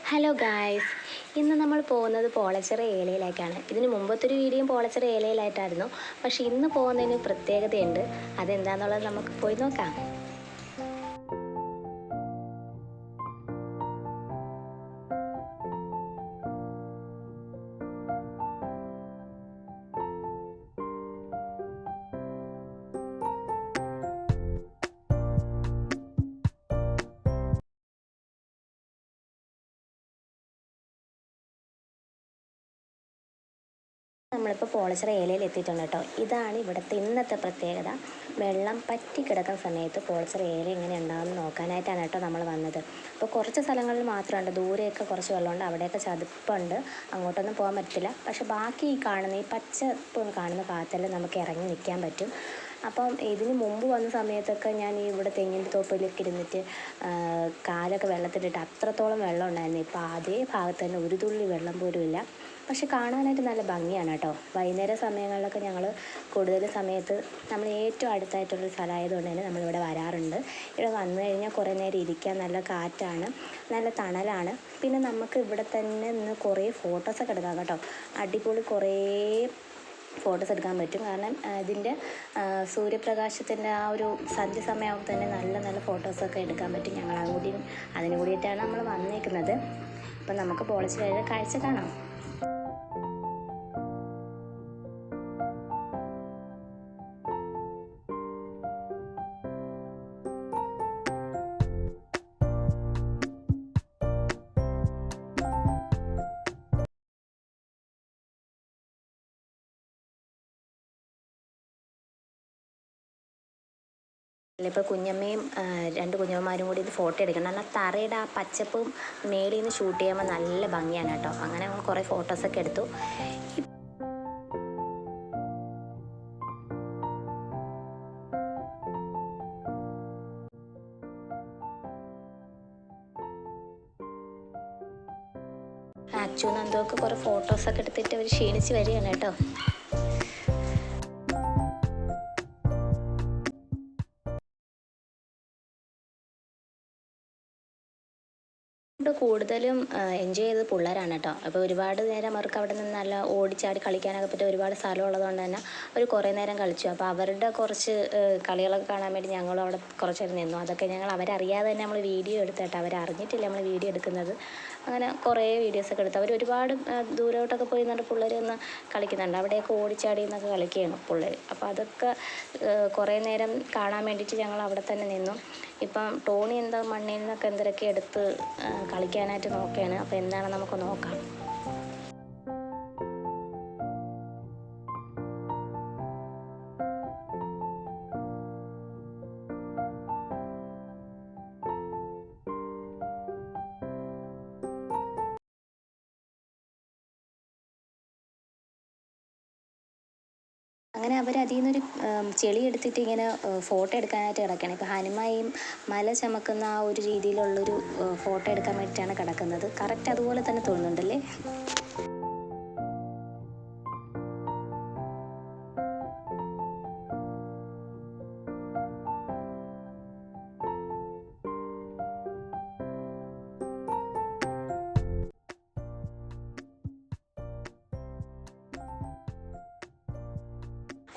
Hello guys ഇന്ന് നമ്മൾ പോകുന്നത് പോളച്ചിറ ഏലയിലേക്കാണ്. ഇതിന് മുമ്പത്തെ ഒരു വീഡിയോയും പോളച്ചിറ ഏലയിലായിട്ടായിരുന്നു. പക്ഷെ ഇന്ന് പോകുന്നതിന് പ്രത്യേകതയുണ്ട്. അതെന്താണെന്നുള്ളത് നമുക്ക് പോയി നോക്കാം. നമ്മളിപ്പോൾ പോളിച്ചർ ഏലയിൽ എത്തിയിട്ടുണ്ട് കേട്ടോ. ഇതാണ് ഇവിടുത്തെ ഇന്നത്തെ പ്രത്യേകത. വെള്ളം പറ്റി കിടക്കുന്ന സമയത്ത് പോളിച്ചർ ഏല എങ്ങനെ ഉണ്ടാകുമെന്ന് നോക്കാനായിട്ടാണ് കേട്ടോ നമ്മൾ വന്നത്. അപ്പോൾ കുറച്ച് സ്ഥലങ്ങളിൽ മാത്രമുണ്ട്. ദൂരെയൊക്കെ കുറച്ച് വെള്ളമുണ്ട്. അവിടെയൊക്കെ ചതുപ്പുണ്ട്. അങ്ങോട്ടൊന്നും പോകാൻ പറ്റില്ല. പക്ഷേ ബാക്കി ഈ കാണുന്ന ഈ പച്ച കാണുന്ന ഭാഗത്തെല്ലാം നമുക്ക് ഇറങ്ങി നിൽക്കാൻ പറ്റും. അപ്പം ഇതിന് മുമ്പ് വന്ന സമയത്തൊക്കെ ഞാൻ ഈ ഇവിടെ തെങ്ങിന്റെ തോപ്പിലൊക്കെ ഇരുന്നിട്ട് കാലൊക്കെ വെള്ളത്തിലിട്ട് അത്രത്തോളം വെള്ളം ഉണ്ടായിരുന്നു. ഇപ്പോൾ അതേ ഭാഗത്ത് തന്നെ ഒരു തുള്ളി വെള്ളം പോലും ഇല്ല. പക്ഷെ കാണാനായിട്ട് നല്ല ഭംഗിയാണ് കേട്ടോ. വൈകുന്നേര സമയങ്ങളിലൊക്കെ ഞങ്ങൾ കൂടുതൽ സമയത്ത് നമ്മൾ ഏറ്റവും അടുത്തായിട്ടുള്ള സ്ഥലമായതുകൊണ്ട് തന്നെ നമ്മളിവിടെ വരാറുണ്ട്. ഇവിടെ വന്നു കഴിഞ്ഞാൽ കുറേ നേരം ഇരിക്കാൻ നല്ല കാറ്റാണ് നല്ല തണലാണ്. പിന്നെ നമുക്ക് ഇവിടെ തന്നെ നിന്ന് കുറേ ഫോട്ടോസൊക്കെ എടുക്കാം കേട്ടോ. അടിപൊളി കുറേ ഫോട്ടോസ് എടുക്കാൻ പറ്റും. കാരണം ഇതിന്റെ സൂര്യപ്രകാശത്തിന്റെ ആ ഒരു സന്ധ്യ സമയമാകുമ്പോൾ തന്നെ നല്ല നല്ല ഫോട്ടോസൊക്കെ എടുക്കാൻ പറ്റും ഞങ്ങൾ അതും കൂടി അതിന് കൂടിയിട്ടാണ് നമ്മൾ വന്നേക്കുന്നത്. അപ്പം നമുക്ക് പോളിച്ച് കഴിഞ്ഞ കാഴ്ച കാണാം. ഇപ്പോൾ കുഞ്ഞമ്മയും രണ്ട് കുഞ്ഞമ്മമാരും കൂടി ഇത് ഫോട്ടോ എടുക്കണം. കാരണം തറയുടെ ആ പച്ചപ്പും മേളിൽ നിന്ന് ഷൂട്ട് ചെയ്യുമ്പോൾ നല്ല ഭംഗിയാണ് കേട്ടോ. അങ്ങനെ ഞങ്ങൾ കുറേ ഫോട്ടോസൊക്കെ എടുത്തു. അച്ചു നന്ദുവൊക്കെ കുറേ ഫോട്ടോസൊക്കെ എടുത്തിട്ട് അവർ ക്ഷീണിച്ച് വരികയാണ് കേട്ടോ. കൂടുതലും എൻജോയ് ചെയ്തത് പിള്ളേരാണ് കേട്ടോ. അപ്പോൾ ഒരുപാട് നേരം അവർക്ക് അവിടെ നിന്ന് നല്ല ഓടിച്ചാടി കളിക്കാനൊക്കെ പറ്റിയ ഒരുപാട് സ്ഥലം ഉള്ളതുകൊണ്ട് തന്നെ അവർ കുറേ നേരം കളിച്ചു. അപ്പോൾ അവരുടെ കുറച്ച് കളികളൊക്കെ കാണാൻ വേണ്ടി ഞങ്ങൾ അവിടെ കുറച്ച് നേരം നിന്നു. അതൊക്കെ ഞങ്ങൾ അവരറിയാതെ തന്നെ നമ്മൾ വീഡിയോ എടുത്തിട്ട് അവരറിഞ്ഞിട്ടില്ല നമ്മൾ വീഡിയോ എടുക്കുന്നത്. അങ്ങനെ കുറേ വീഡിയോസൊക്കെ എടുത്തു അവർ ഒരുപാട് ദൂരോട്ടൊക്കെ പോയി നിന്നിട്ട് പിള്ളേർ ഒന്ന് കളിക്കുന്നുണ്ട്. അവിടെയൊക്കെ ഓടിച്ചാടി എന്നൊക്കെ കളിക്കുകയാണ് പിള്ളേർ അപ്പോൾ അതൊക്കെ കുറേ നേരം കാണാൻ വേണ്ടിയിട്ട് ഞങ്ങൾ അവിടെ തന്നെ നിന്നു. ഇപ്പം ടോണി എന്താ മണ്ണിൽ നിന്നൊക്കെ എന്തൊക്കെ എടുത്ത് കളിക്കാനായിട്ട് നോക്കുകയാണ്. അപ്പോൾ എന്താണ് നമുക്ക് നോക്കാം. അങ്ങനെ അവർ അതിൽ നിന്നൊരു ചെളി എടുത്തിട്ട് ഇങ്ങനെ ഫോട്ടോ എടുക്കാനായിട്ട് കിടക്കുകയാണ് ഇപ്പോൾ ഹനുമായും മല ചമക്കുന്ന ആ ഒരു രീതിയിലുള്ളൊരു ഫോട്ടോ എടുക്കാൻ വേണ്ടിയിട്ടാണ് കിടക്കുന്നത്. കറക്റ്റ് അതുപോലെ തന്നെ തോന്നുന്നുണ്ടല്ലേ?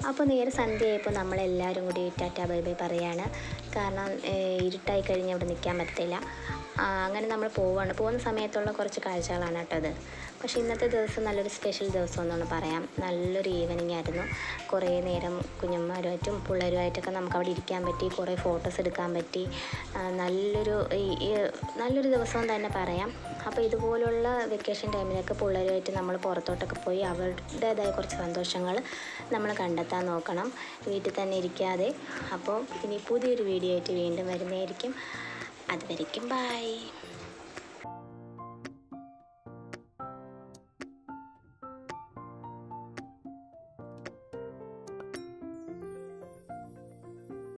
അപ്പോൾ നേരെ സന്ധ്യയായപ്പോൾ നമ്മളെല്ലാവരും കൂടി ടാറ്റ ബൈ ബൈ പറയാണ്. കാരണം ഇരുട്ടായി കഴിഞ്ഞ് അവിടെ നിൽക്കാൻ പറ്റത്തില്ല. അങ്ങനെ നമ്മൾ പോവാണ്. പോകുന്ന സമയത്തുള്ള കുറച്ച് കാഴ്ചകളാണ് കേട്ടോ ഇത്. പക്ഷേ ഇന്നത്തെ ദിവസം നല്ലൊരു സ്പെഷ്യൽ ദിവസം എന്നാണ് പറയാം. നല്ലൊരു ഈവനിങ് ആയിരുന്നു. കുറേ നേരം കുഞ്ഞന്മാരുമായിട്ടും പിള്ളേരുമായിട്ടൊക്കെ നമുക്ക് അവിടെ ഇരിക്കാൻ പറ്റി കുറേ ഫോട്ടോസ് എടുക്കാൻ പറ്റി. നല്ലൊരു നല്ലൊരു ദിവസം തന്നെ പറയാം. അപ്പോൾ ഇതുപോലുള്ള വെക്കേഷൻ ടൈമിലൊക്കെ പിള്ളേരുമായിട്ട് നമ്മൾ പുറത്തോട്ടൊക്കെ പോയി അവരുടേതായ കുറച്ച് സന്തോഷങ്ങൾ നമ്മൾ കണ്ടെത്താൻ നോക്കണം. വീട്ടിൽ തന്നെ ഇരിക്കാതെ. അപ്പോൾ ഇനി പുതിയൊരു വീഡിയോ ആയിട്ട് വീണ്ടും വരുന്നതായിരിക്കും. അതുവരയ്ക്കും ബൈ